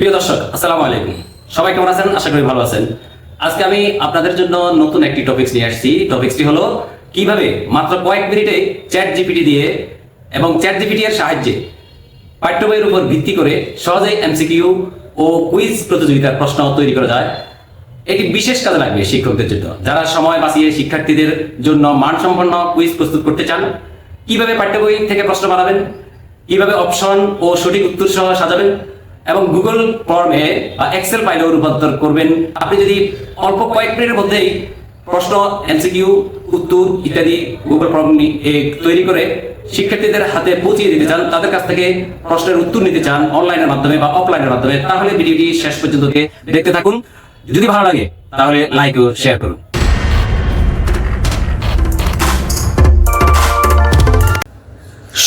প্রিয় দর্শক, আসসালামু আলাইকুম। সবাই কেমন আছেন? আশা করি ভালো আছেন। আজকে আমি আপনাদের জন্য নতুন একটি টপিকস নিয়ে আসছি। টপিকসটি হলো, কীভাবে মাত্র কয়েক মিনিটে চ্যাট জিপিটি দিয়ে এবং চ্যাট জিপিটি এর সাহায্যে পাঠ্য বইয়ের উপর ভিত্তি করে সহজেই এমসিকিউ ও কুইজ প্রতিযোগিতার প্রশ্ন তৈরি করা যায়। এটি বিশেষ কাজে লাগবে শিক্ষকদের জন্য। যারা সময় বাঁচিয়ে শিক্ষার্থীদের জন্য মানসম্পন্ন কুইজ প্রস্তুত করতে চান, কীভাবে পাঠ্য বই থেকে প্রশ্ন বানাবেন, কীভাবে অপশন ও সঠিক উত্তর সহ সাজাবেন এবং গুগল ফর্মে এক্সেল ফাইলে রূপান্তর করবেন। আপনি যদি অল্প কয়েক মিনিটের মধ্যেই প্রশ্ন এমসিকিউ উত্তর ইত্যাদি গুগল ফর্ম তৈরি করে শিক্ষার্থীদের হাতে পৌঁছিয়ে দিতে চান, তাদের কাছ থেকে প্রশ্নের উত্তর নিতে চান অনলাইনের মাধ্যমে বা অফলাইনের মাধ্যমে, তাহলে ভিডিওটি শেষ পর্যন্ত দেখতে থাকুন। যদি ভালো লাগে, তাহলে লাইক ও শেয়ার করুন।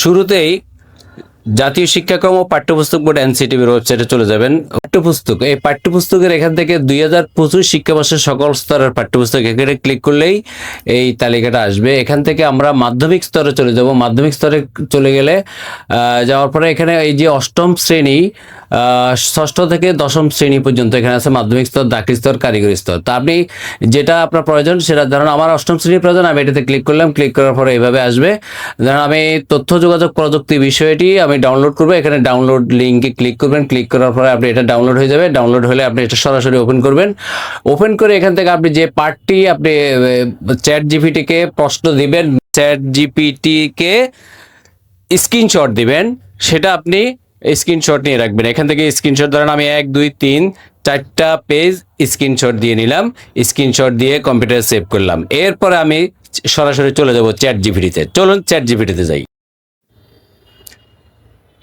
শুরুতেই জাতীয় শিক্ষাক্রম ও পাঠ্যপুস্তক বোর্ড এনসিটিভির ওয়েবসাইটে চলে যাবেন। পাঠ্যপুস্তক, এই পাঠ্যপুস্তকের এখান থেকে দুই হাজার পঁচিশ শিক্ষাবর্ষের সকল স্তরের পাঠ্যপুস্তক এখানে ক্লিক করলেই এই তালিকাটা আসবে। এখান থেকে আমরা মাধ্যমিক স্তরে চলে যাব। মাধ্যমিক স্তরে চলে গেলে যাওয়ার পরে এখানে এই যে অষ্টম শ্রেণি ষষ্ঠ থেকে দশম শ্রেণি পর্যন্ত এখানে আছে মাধ্যমিক স্তর, দাখিল স্তর, কারিগরি স্তর। তা আপনি যেটা আপনার প্রয়োজন সেটা ধরুন আমার অষ্টম শ্রেণির প্রয়োজন, আমি এটাতে ক্লিক করলাম ক্লিক করার পরে এইভাবে আসবে। ধরুন আমি তথ্য যোগাযোগ প্রযুক্তি বিষয়টি আমি ডাউনলোড করব, এখানে ডাউনলোড লিঙ্কে ক্লিক করবেন ক্লিক করার পরে আপনি এটা ডাউনলোড হয়ে যাবে। ডাউনলোড হলে আপনি এটা সরাসরি ওপেন করবেন। ওপেন করে এখান থেকে আপনি যে পার্টটি আপনি চ্যাট জিপিটিকে প্রশ্ন দিবেন চ্যাট জিপিটিকে স্ক্রিনশট দিবেন, সেটা আপনি স্ক্রিনশট নিয়ে রাখবেন। এখান থেকে স্ক্রিনশট ধরেন আমি এক, দুই, তিন, চারটা পেজ স্ক্রিনশট দিয়ে নিলাম। স্ক্রিনশট দিয়ে কম্পিউটারে সেভ করলাম। এরপরে আমি সরাসরি চলে যাব চ্যাট জিপিটিতে চলুন চ্যাট জিপিটিতে যাই।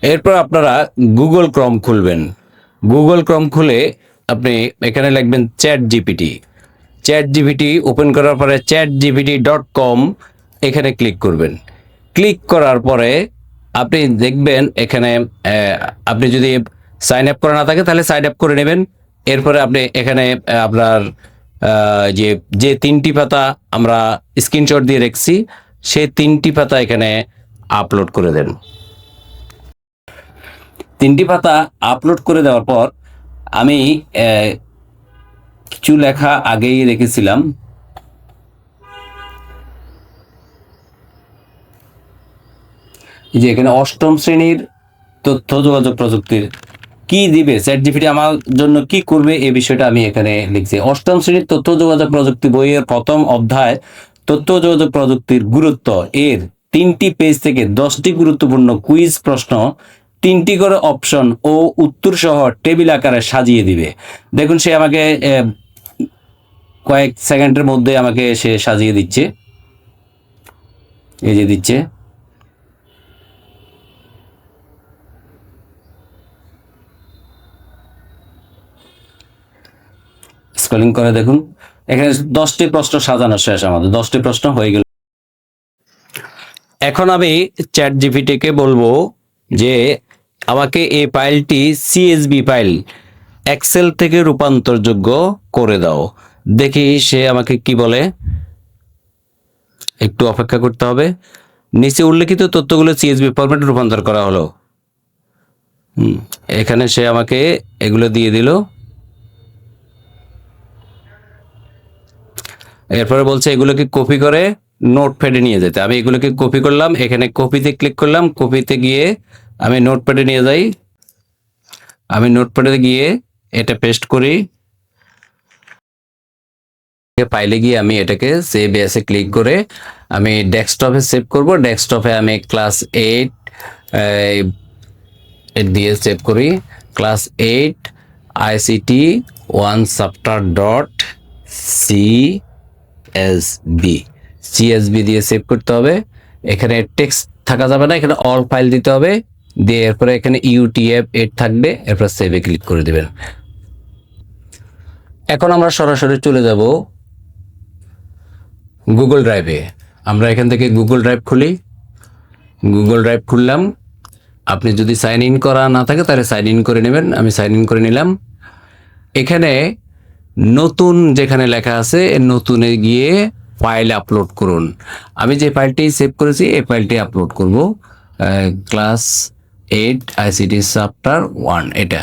এরপর আপনারা গুগল ক্রম খুলবেন। গুগল ক্রম খুলে আপনি এখানে লিখবেন Chat GPT Chat GPT open করার পরে চ্যাট জিপিটি ডট কম এখানে ক্লিক করবেন। ক্লিক করার পরে আপনি দেখবেন এখানে আপনি যদি সাইন আপ করা না থাকে, তাহলে সাইন আপ করে নেবেন। এরপরে আপনি এখানে আপনার যে যে তিনটি পাতা আমরা স্ক্রিনশট দিয়ে রেখেছি, সেই তিনটি পাতা এখানে আপলোড করে দেন। তিনটি পাতা আপলোড করে দেওয়ার পর আমি কিছু লেখা আগেই রেখেছিলাম। যে এখানে অষ্টম শ্রেণির তথ্য যোগাযোগ প্রযুক্তির কি দিবে? চ্যাট জিপিটি আমার জন্য কি করবে? এই বিষয়টা আমি এখানে লিখছি। অষ্টম শ্রেণির তথ্য যোগাযোগ প্রযুক্তি বইয়ের প্রথম অধ্যায় তথ্য যোগাযোগ প্রযুক্তির গুরুত্ব। এর তিনটি পেজ থেকে দশটি গুরুত্বপূর্ণ কুইজ প্রশ্ন, তিনটি করে অপশন ও উত্তর সহ টেবিল আকারে সাজিয়ে দিবে। দেখুন, সে আমাকে কয়েক সেকেন্ডের মধ্যে আমাকে সে সাজিয়ে দিচ্ছে। এই যে দিচ্ছে। স্ক্রলিং করে দেখুন। এখানে দশটি প্রশ্ন সাজানো শেষ আমাদের। দশটি প্রশ্ন হয়ে গেল। এখন আমি চ্যাট জিপিটিকে বলব যে আমাকে এই ফাইলটি সিএসবি ফাইল এক্সেল থেকে রূপান্তরযোগ্য করে দাও। দেখি সে আমাকে কি বলে। একটু অপেক্ষা করতে হবে। নিচে উল্লেখিত তথ্যগুলো সিএসবি ফরম্যাটে রূপান্তর করা হলো। হুম, এখানে সে আমাকে এগুলো দিয়ে দিল। এরপরে বলছে, এগুলোকে কপি করে নোট নোটপ্যাডে নিয়ে যেতে। আমি এগুলোকে কপি করলাম, এখানে কপিতে ক্লিক করলাম কপিতে গিয়ে আমি নোট নোটপ্যাডে নিয়ে যাই। আমি নোট নোটপ্যাডে গিয়ে এটা পেস্ট করি। ফাইলে গিয়ে আমি এটাকে সেভ এসে ক্লিক করে আমি ডেস্কটপে সেভ করব। ডেস্কটপে আমি ক্লাস এইট দিয়ে সেভ করি। Class eight ICT one chapter dot C S B CSB দিয়ে সেভ করতে হবে। এখানে টেক্সট থাকা যাবে না, এখানে অল ফাইল দিতে হবে। দিয়ে এরপরে এখানে ইউটিএফ এইট থাকবে, এরপর সেভে ক্লিক করে দিবেন। এখন আমরা সরাসরি চলে যাব গুগল ড্রাইভে আমরা এখান থেকে গুগল ড্রাইভ খুলি। গুগল ড্রাইভ খুললাম। আপনি যদি সাইন ইন করা না থাকে, তাহলে সাইন ইন করে নেবেন। আমি সাইন ইন করে নিলাম। এখানে নতুন যেখানে লেখা আছে নতুনে গিয়ে ফাইল আপলোড করুন। আমি যে ফাইলটি সেভ করেছি, এই ফাইলটি আপলোড করব। Class eight ICT chapter one এটা।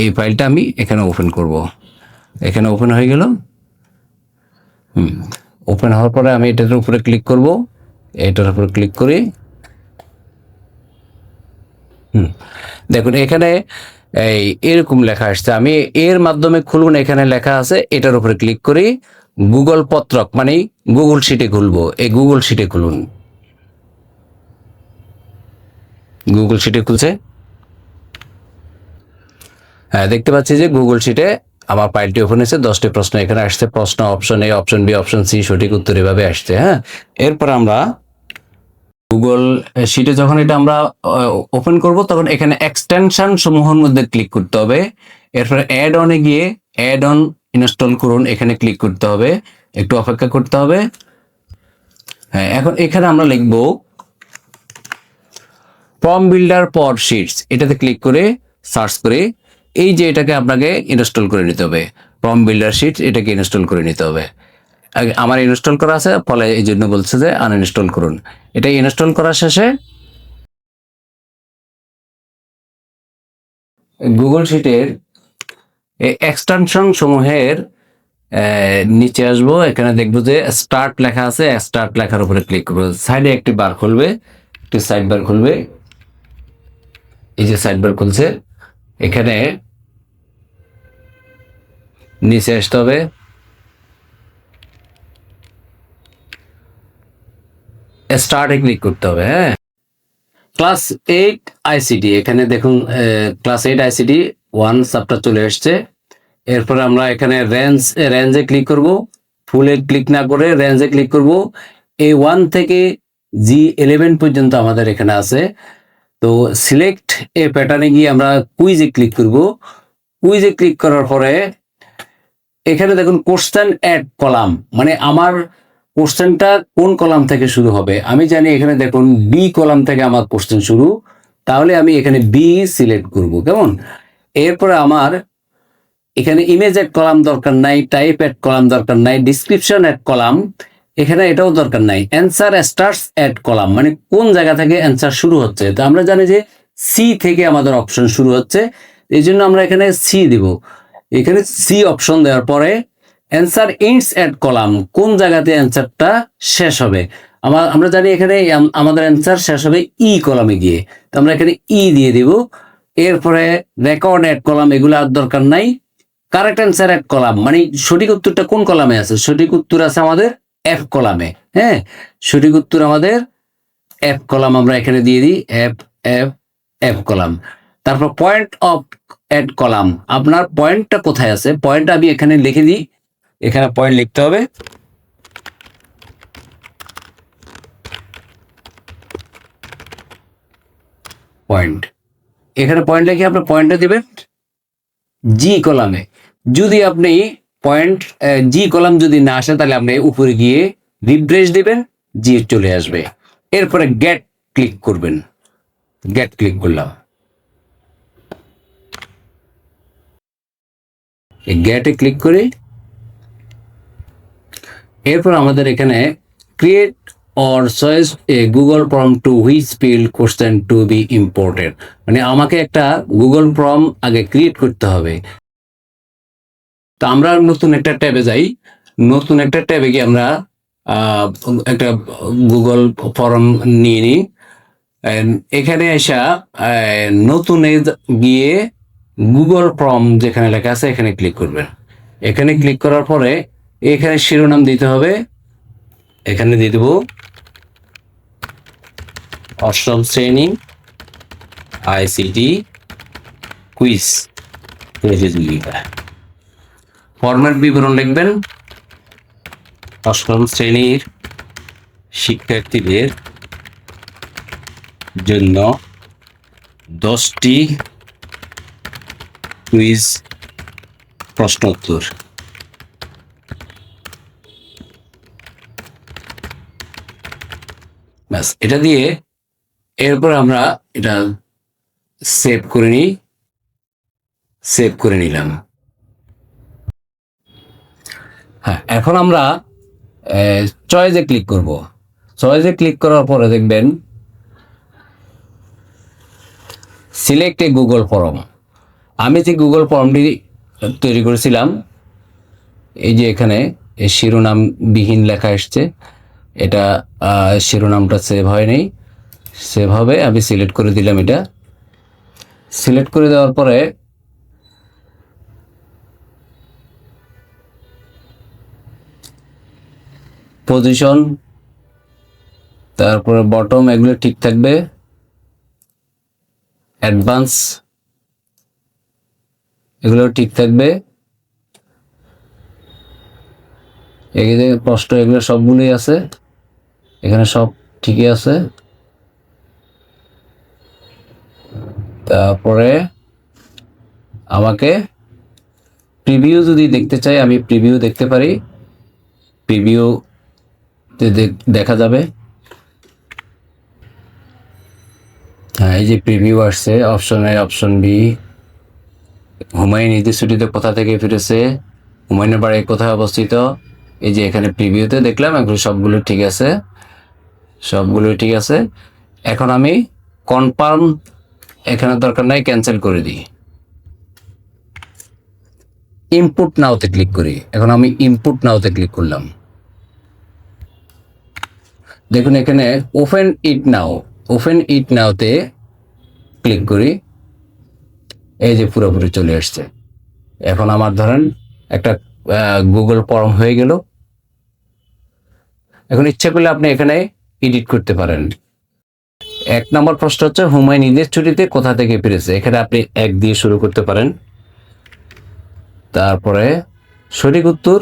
এই ফাইলটা আমি এখানে ওপেন করব। এখানে ওপেন হয়ে গেল। হুম ওপেন হওয়ার পরে আমি এটার উপরে ক্লিক করব। এটার উপরে ক্লিক করি। হুম, দেখুন, এখানে এই এরকম লেখা আসছে। আমি এর মাধ্যমে খুলুন, এখানে লেখা আছে, এটার উপরে ক্লিক করি গুগল পত্রক মানে গুগল শিটে খুলবো। এই গুগল শিটে খুলুন। গুগল শিটে খুলছে। হ্যাঁ দেখতে পাচ্ছি যে গুগল শিটে আমার ফাইলটি ওপেন হয়েছে, দশটি প্রশ্ন এখানে আসছে, প্রশ্ন, option A, option B, option C, সঠিক উত্তর এভাবে আসছে হ্যাঁ। এরপর আমরা গুগল শিটে যখন এটা আমরা ওপেন করব, তখন এখানে এক্সটেনশন সমূহের মধ্যে ক্লিক করতে হবে। এরপরে অ্যাড অনে গিয়ে অ্যাড অন ইনস্টল করুন, এখানে ক্লিক করতে হবে। একটু অপেক্ষা করতে হবে। হ্যাঁ এখন এখানে আমরা লিখব ফর্ম বিল্ডার পর শিটস এটাতে ক্লিক করে সার্চ করে, এই যে এটাকে আপনাকে ইনস্টল করে নিতে হবে। ফর্ম বিল্ডার শিট এটাকে ইনস্টল করে নিতে হবে। আমার ইনস্টল করা আছে, ফলে এই জন্য বলছে যে আনইনস্টল করুন। এটা ইনস্টল করা শেষে গুগল শিটের এক্সটেনশন সমূহের নিচে আসব। এখানে দেখব যে স্টার্ট লেখা আছে স্টার্ট লেখার উপরে ক্লিক করব। সাইডে একটি বার খুলবে, একটি সাইড বার খুলবে। এই যে সাইড বার খুলছে, এখানে নিচে আসতে হবে। স্টার্টে ক্লিক করতে হবে হ্যাঁ? ক্লাস এইট আইসিডি এখানে দেখুন class eight ICT one chapter চলে এসছে। এরপর আমরা এখানে রেঞ্জ রেঞ্জে ক্লিক করব। ফুলে ক্লিক না করে রেঞ্জে ক্লিক করব। এই ওয়ান থেকে জি ইলেভেন পর্যন্ত আমাদের এখানে আছে। তো সিলেক্ট এ প্যাটার্নে গিয়ে আমরা কুইজে ক্লিক করব। কুইজে ক্লিক করার পরে, এখানে দেখুন কোশ্চেন অ্যাড কলাম মানে আমার কোশ্চেনটা কোন কলাম থেকে শুরু হবে? আমি জানি এখানে দেখুন বি কলাম থেকে আমার কোশ্চেন শুরু। তাহলে আমি এখানে বি সিলেক্ট করব, কেমন? এরপরে আমার এখানে ইমেজ অ্যাড কলাম দরকার নাই টাইপ অ্যাড কলাম দরকার নাই ডিসক্রিপশন অ্যাড কলাম, এখানে এটাও দরকার নাই। অ্যান্সার স্টার্টস অ্যাড কলাম মানে কোন জায়গা থেকে অ্যান্সার শুরু হচ্ছে? তো আমরা জানি যে সি থেকে আমাদের অপশন শুরু হচ্ছে এই জন্য আমরা এখানে সি দিব। এখানে সি অপশন দেওয়ার পরে অ্যান্সার ইন্টস অ্যাড কলাম কোন জায়গাতে অ্যান্সারটা শেষ হবে? আমার আমরা জানি এখানে আমাদের অ্যান্সার শেষ হবে ই কলামে গিয়ে। তো আমরা এখানে ই দিয়ে দিব। এরপরে রেকর্ড অ্যাড কলাম এগুলো আর দরকার নাই। কারেক্ট অ্যান্সার অ্যাড কলাম মানে সঠিক উত্তরটা কোন কলামে আছে? সঠিক উত্তর আছে আমাদের এফ কলামে হ্যাঁ? সঠিক উত্তর আমাদের এফ কলাম আমরা এখানে দিয়ে দিই। এফ এফ এফ কলাম তারপর পয়েন্ট অফ অ্যাড কলাম আপনার পয়েন্টটা কোথায় আছে? পয়েন্ট আমি এখানে লিখে দিই। এখানে পয়েন্ট লিখতে হবে। পয়েন্ট এখানে পয়েন্ট লিখে আপনি পয়েন্টটা দিবেন। জি কলামে যদি আপনি পয়েন্ট জি কলাম যদি না আসে, তাহলে আপনি উপরে গিয়ে রিফ্রেশ দিবেন জি চলে আসবে। এরপরে গেট ক্লিক করবেন। গেট ক্লিক করলাম। গেটে ক্লিক করে এরপর আমাদের এখানে create or choice a Google form to which field question to be important মানে আমাকে একটা গুগল ফর্ম আগে ক্রিয়েট করতে হবে। তো আমরা নতুন একটা ট্যাবে যাই। নতুন একটা ট্যাবে গিয়ে আমরা একটা গুগল ফর্ম নিয়ে নিই। এখানে এসা নতুনে গিয়ে গুগল ফর্ম যেখানে লেখা আছে এখানে ক্লিক করবেন। এখানে ক্লিক করার পরে এখানে শিরোনাম দিতে হবে। এখানে দিয়ে দেব অষ্টম শ্রেণি আইসিটি কুইজ। প্রতিযোগিতা ফর্মের বিবরণ লিখবেন। অষ্টম শ্রেণির শিক্ষার্থীদের জন্য দশটি কুইজ প্রশ্নোত্তর। ব্যাস, এটা দিয়ে এরপর আমরা এটা সেভ করে নিই সেভ করে নিলাম। হ্যাঁ এখন আমরা চয়েসে ক্লিক করব। চয়েসে ক্লিক করার পরে দেখবেন সিলেক্ট এ গুগল ফর্ম আমি যে গুগল ফর্মটি তৈরি করেছিলাম, এই যে এখানে শিরোনামবিহীন লেখা এসছে এটা শিরোনামটা সেভ হয়নি সেভ হবে, আমি সিলেক্ট করে দিলাম এটা। সিলেক্ট করে দেওয়ার পরে পজিশন তারপরে বটম এগুলো ঠিক থাকবে। অ্যাডভান্স এগুলো ঠিক থাকবে। এগুলো প্রশ্ন, এগুলো সবগুলোই আছে। এখানে সব ঠিকই আছে। তারপরে আমাকে প্রিভিউ যদি দেখতে চাই, আমি প্রিভিউ দেখতে পারি। প্রিভিউ দেখা যাবে। হ্যাঁ এই যে প্রিভিউ আসছে option A option B Humayun ঈদের ছুটিতে কোথা থেকে ফিরেছে? হুমায়ুনের বাড়ি কোথায় অবস্থিত? এই যে এখানে প্রিভিউতে দেখলাম, এগুলো সবগুলো ঠিক আছে। সবগুলো ঠিক আছে। এখন আমি কনফার্ম এখানে দরকার নাই ক্যান্সেল করে দিই। ইনপুট নাওতে ক্লিক করি। এখন আমি ইনপুট নাওতে ক্লিক করলাম। দেখুন এখানে open it now open it নাওতে click করি। এই যে পুরোপুরি চলে আসছে। এখন আমার ধরেন একটা গুগল ফর্ম হয়ে গেল। এখন ইচ্ছা করলে আপনি এখানে এডিট করতে পারেন। এক নম্বর প্রশ্ন হচ্ছে, হুমায়ুন ঈদের ছুটিতে কোথা থেকে ফিরেছে? এখানে আপনি এক দিয়ে শুরু করতে পারেন। তারপরে, সঠিক উত্তর,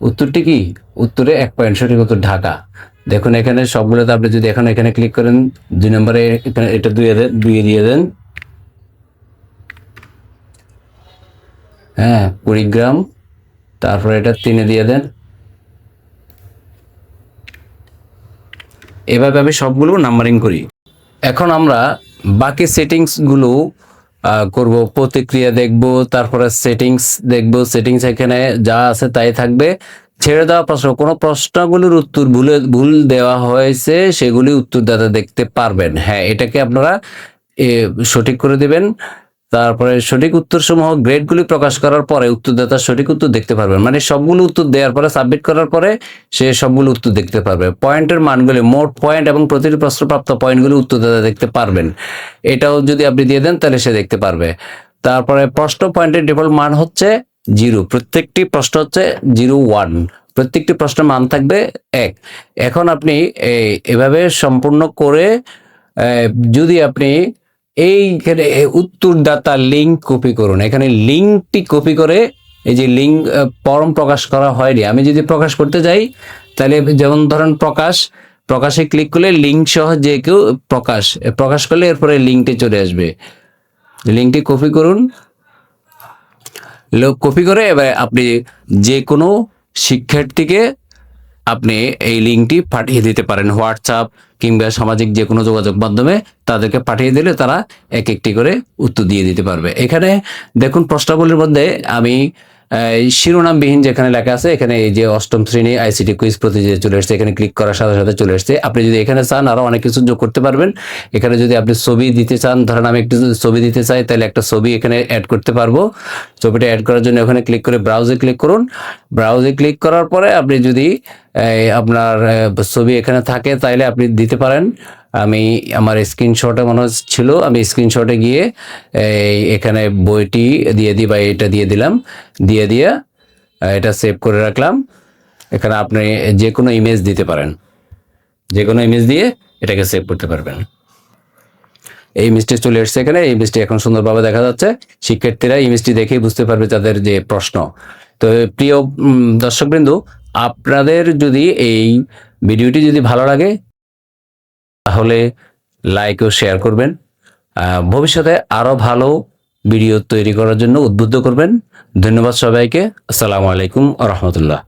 উত্তরটি কি? উত্তরে এক পয়েন্ট সঠিক উত্তর ঢাকা। দেখুন এখানে সবগুলোতে আপনি যদি এখন এখানে ক্লিক করেন, দুই নম্বরে এখানে এটা দুইয়ে দেন, দুইয়ে দিয়ে দেন। হ্যাঁ কুড়িগ্রাম, তারপরে এটা তিনে দিয়ে দেন। এভাবে আমি সবগুলো নাম্বারিং করি। এখন আমরা বাকি সেটিংসগুলো করব। প্রতিক্রিয়া দেখব, তারপরে সেটিংস দেখব। সেটিংস এখানে যা আছে তাই থাকবে। ছেড়ে দেওয়া প্রশ্ন, কোনো প্রশ্নগুলোর উত্তর ভুলে, ভুল দেওয়া হয়েছে, সেগুলি উত্তরদাতা দেখতে পারবেন। হ্যাঁ এটাকে আপনারা সঠিক করে দিবেন। তারপরে সঠিক উত্তর সমূহ গ্রেডগুলি প্রকাশ করার পরে উত্তরদাতা সঠিক উত্তর দেখতে পারবেন মানে সবগুলো উত্তর দেওয়ার পরে, সাবমিট করার পরে সে সবগুলো উত্তর দেখতে পারবে। পয়েন্টের মানগুলি, মোট পয়েন্ট এবং প্রতিটি প্রশ্নপ্রাপ্ত পয়েন্টগুলি উত্তরদাতা দেখতে পারবেন। এটাও যদি আপনি দিয়ে দেন, তাহলে সে দেখতে পারবে। তারপরে প্রশ্ন পয়েন্টের ডিফল্ট মান হচ্ছে জিরো। প্রত্যেকটি প্রশ্ন হচ্ছে জিরো ওয়ান। প্রত্যেকটি প্রশ্নের মান থাকবে এক। এখন আপনি এভাবে সম্পূর্ণ করে যদি আপনি এইখানে উত্তরদাতা লিঙ্ক কপি করুন। এখানে লিঙ্কটি কপি করে এই যে লিঙ্ক ফর্ম প্রকাশ করা হয়নি। আমি যদি প্রকাশ করতে যাই, তাহলে যেমন ধরেন প্রকাশ, প্রকাশে ক্লিক করলে লিঙ্ক সহ যে কেউ প্রকাশ প্রকাশ করলে এরপরে লিঙ্কটি চলে আসবে। লিঙ্কটি কপি করুন। কপি করে এবার আপনি যে কোনো শিক্ষার্থীকে আপনি এই লিঙ্কটি পাঠিয়ে দিতে পারেন। হোয়াটসঅ্যাপ কিংবা সামাজিক যে কোনো যোগাযোগ মাধ্যমে তাদেরকে পাঠিয়ে দিলে তারা এক একটি করে উত্তর দিয়ে দিতে পারবে। এখানে দেখুন প্রশ্নাবলীর মধ্যে আমি শিরোনামবিহীন যেখানে লেখা আছে, এখানে এই যে অষ্টম শ্রেণি আইসিটি কুইজ প্রতিযোগিতা চলে আসছে এখানে ক্লিক করার সাথে সাথে চলে আসছে আপনি যদি এখানে চান আরও অনেক কিছু যোগ করতে পারবেন। এখানে যদি আপনি ছবি দিতে চান, ধরেন আমি একটু ছবি দিতে চাই, তাহলে একটা ছবি এখানে অ্যাড করতে পারব। ছবিটা অ্যাড করার জন্য ওখানে ক্লিক করে ব্রাউজে ক্লিক করুন। ব্রাউজে ক্লিক করার পরে আপনি যদি আপনার ছবি এখানে থাকে, তাইলে আপনি দিতে পারেন। আমি, আমার স্ক্রিনশটে মনে ছিল, আমি স্ক্রিনশটে গিয়ে এখানে বইটি দিয়ে দিই বা এটা দিয়ে দিলাম। দিয়ে দিয়ে এটা সেভ করে রাখলাম। এখানে আপনি যে কোনো ইমেজ দিতে পারেন। যে কোনো ইমেজ দিয়ে এটাকে সেভ করতে পারবেন। এই ইমেজটি চলে এসছে এখানে। এই ইমেজটি এখন সুন্দরভাবে দেখা যাচ্ছে। শিক্ষার্থীরা ইমেজটি দেখেই বুঝতে পারবে তাদের যে প্রশ্ন। তো প্রিয় দর্শকবৃন্দু আপনাদের যদি এই ভিডিওটি যদি ভালো লাগে, তাহলে লাইক ও শেয়ার করবেন। ভবিষ্যতে আরও ভালো ভিডিও তৈরি করার জন্য উদ্বুদ্ধ করবেন। ধন্যবাদ সবাইকে। আসসালামু আলাইকুম রহমতুল্লাহ।